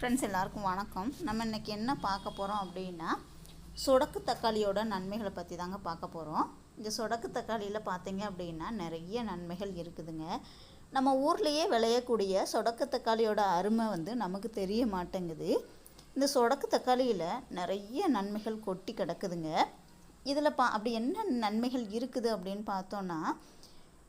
Friends எல்லாருக்கும் வணக்கம். நம்ம இன்றைக்கி என்ன பார்க்க போகிறோம் அப்படின்னா சொடக்கு தக்காளியோட நன்மைகளை பற்றி தாங்க பார்க்க போகிறோம் இந்த சொடக்கு தக்காளியில் பார்த்தீங்க அப்படின்னா நிறைய நன்மைகள் இருக்குதுங்க. நம்ம ஊர்லேயே விளையக்கூடிய சொடக்கு தக்காளியோட அருமை வந்து நமக்கு தெரிய மாட்டேங்குது. இந்த சொடக்கு தக்காளியில் நிறைய நன்மைகள் கொட்டி கிடக்குதுங்க. இதில் பா அப்படி என்ன நன்மைகள் இருக்குது அப்படின்னு பார்த்தோன்னா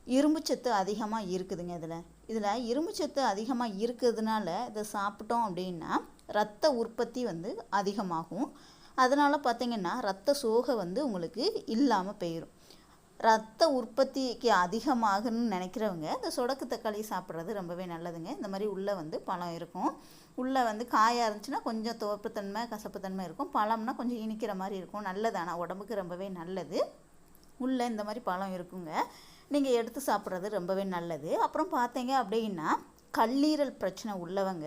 இரும்புச்சத்து அதிகமாக இருக்குதுங்க இதில். இதில் இரும்புச்சத்து அதிகமாக இருக்கிறதுனால இதை சாப்பிட்டோம் அப்படின்னா ரத்த உற்பத்தி வந்து அதிகமாகும். அதனால் பார்த்திங்கன்னா ரத்த சோகை வந்து உங்களுக்கு இல்லாமல் போயிடும் ரத்த உற்பத்திக்கு அதிகமாகணும்னு நினைக்கிறவங்க இந்த சொடக்கு தக்காளி சாப்பிட்றது ரொம்பவே நல்லதுங்க. இந்த மாதிரி உள்ளே வந்து பழம் இருக்கும். உள்ளே வந்து காயாக இருந்துச்சுன்னா கொஞ்சம் துவப்புத்தன்மை கசப்புத்தன்மை இருக்கும். பழம்னா கொஞ்சம் இனிக்கிற மாதிரி இருக்கும். நல்லது ஆனால் உடம்புக்கு ரொம்பவே நல்லது. உள்ளே இந்த மாதிரி பழம் இருக்குங்க. நீங்கள் எடுத்து சாப்பிட்றது ரொம்பவே நல்லது. அப்புறம் பார்த்தீங்க அப்படின்னா கல்லீரல் பிரச்சனை உள்ளவங்க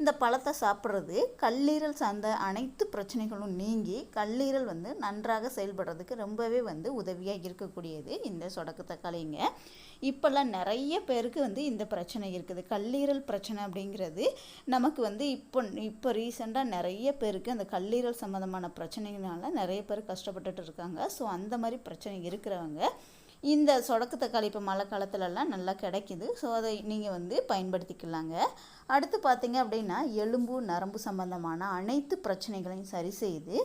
இந்த பழத்தை சாப்பிட்றது கல்லீரல் சார்ந்த அனைத்து பிரச்சனைகளும் நீங்கி கல்லீரல் வந்து நன்றாக செயல்படுறதுக்கு ரொம்பவே வந்து உதவியாக இருக்கக்கூடியது இந்த சொடக்கு தக்காளிங்க. இப்போல்லாம் நிறைய பேருக்கு வந்து இந்த பிரச்சனை இருக்குது. கல்லீரல் பிரச்சனை அப்படிங்கிறது நமக்கு வந்து இப்போ இப்போ ரீசெண்டாக நிறைய பேருக்கு அந்த கல்லீரல் சம்மந்தமான பிரச்சனைகளால் நிறைய பேர் கஷ்டப்பட்டுட்டு இருக்காங்க. ஸோ அந்த மாதிரி பிரச்சனை இருக்கிறவங்க இந்த சொடக்கு தக்காளி இப்போ மழை காலத்துலலாம் நல்லா கிடைக்கிது. ஸோ அதை நீங்கள் வந்து பயன்படுத்திக்கலாங்க. அடுத்து பார்த்தீங்க அப்படின்னா எலும்பு நரம்பு சம்பந்தமான அனைத்து பிரச்சனைகளையும் சரி செய்து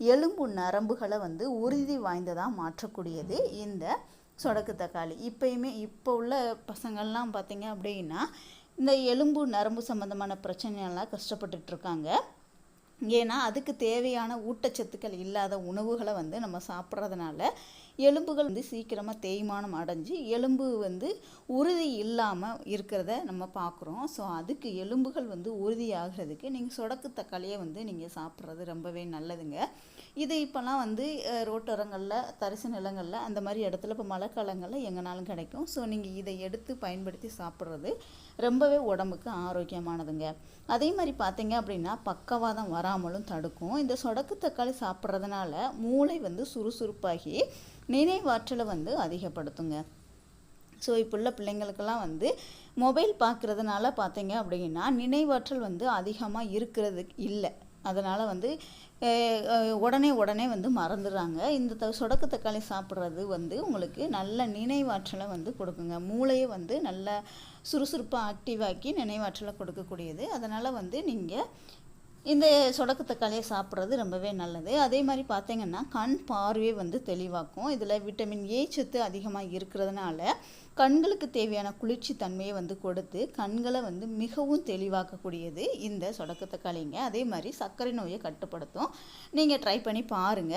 எலும்பு நரம்புகளை வந்து உறுதி வாய்ந்ததாக மாற்றக்கூடியது இந்த சொடக்கு தக்காளி. இப்போயுமே இப்போ உள்ள பசங்கள்லாம் பார்த்தீங்க அப்படின்னா இந்த எலும்பு நரம்பு சம்மந்தமான பிரச்சனையெல்லாம் கஷ்டப்பட்டுட்ருக்காங்க ஏன்னா அதுக்கு தேவையான ஊட்டச்சத்துக்கள் இல்லாத உணவுகளை வந்து நம்ம சாப்பிட்றதுனால எலும்புகள் வந்து சீக்கிரமாக தேய்மானம் அடைஞ்சு எலும்பு வந்து உறுதி இல்லாமல் இருக்கிறத நம்ம பார்க்குறோம் ஸோ அதுக்கு எலும்புகள் வந்து உறுதியாகிறதுக்கு நீங்கள் சொடக்கு தக்காளியை வந்து நீங்கள் சாப்பிட்றது ரொம்பவே நல்லதுங்க. இது இப்போல்லாம் வந்து ரோட்டோரங்களில் தரிசு நிலங்களில் அந்த மாதிரி இடத்துல இப்போ மழை காலங்களில் எங்கேனாலும் கிடைக்கும். ஸோ நீங்கள் இதை எடுத்து பயன்படுத்தி சாப்பிட்றது ரொம்பவே உடம்புக்கு ஆரோக்கியமானதுங்க. அதே மாதிரி பார்த்தீங்க அப்படின்னா பக்கவாதம் வராமலும் தடுக்கும். இந்த சொடக்கு தக்காளி சாப்பிட்றதுனால மூளை வந்து சுறுசுறுப்பாகி நினைவாற்றலை வந்து அதிகப்படுத்துங்க. ஸோ இப்போ உள்ள பிள்ளைங்களுக்கெல்லாம் வந்து மொபைல் பார்க்குறதுனால பார்த்தீங்க அப்படின்னா நினைவாற்றல் வந்து அதிகமாக இருக்கிறது இல்லை. அதனால் வந்து உடனே உடனே வந்து மறந்துடுறாங்க இந்த த சொடக்கு தக்காளி சாப்பிட்றது வந்து உங்களுக்கு நல்ல நினைவாற்றலை வந்து கொடுக்குங்க. மூளையை வந்து நல்ல சுறுசுறுப்பாக ஆக்டிவாக்கி நினைவாற்றலை கொடுக்கக்கூடியது. அதனால் வந்து நீங்கள் இந்த சொடக்கு தக்காளியை சாப்பிட்றது ரொம்பவே நல்லது. அதே மாதிரி பார்த்தீங்கன்னா கண் பார்வையை வந்து தெளிவாக்கும். இதில் விட்டமின் ஏ சத்து அதிகமாக இருக்கிறதுனால கண்களுக்கு தேவையான குளிர்ச்சி தன்மையை வந்து கொடுத்து கண்களை வந்து மிகவும் தெளிவாக்கக்கூடியது இந்த சொடக்கு தக்காளிங்க. அதே மாதிரி சர்க்கரை நோயை கட்டுப்படுத்தும். நீங்கள் ட்ரை பண்ணி பாருங்கள்